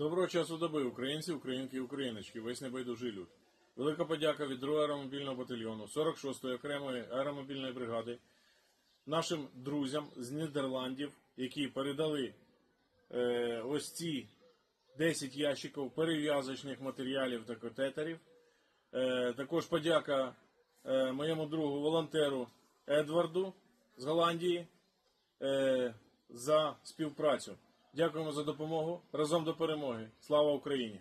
Доброго часу доби, українці, українки і україночки, весь небайдужий люд. Велика подяка від 2 аеромобільного батальйону 46-ї окремої аеромобільної бригади нашим друзям з Нідерландів, які передали е, ось ці 10 ящиків перев'язочних матеріалів та катетерів. Е, також подяка е, моєму другу волонтеру Едварду з Голландії е, за співпрацю. Дякуємо за допомогу. Разом до перемоги. Слава Україні!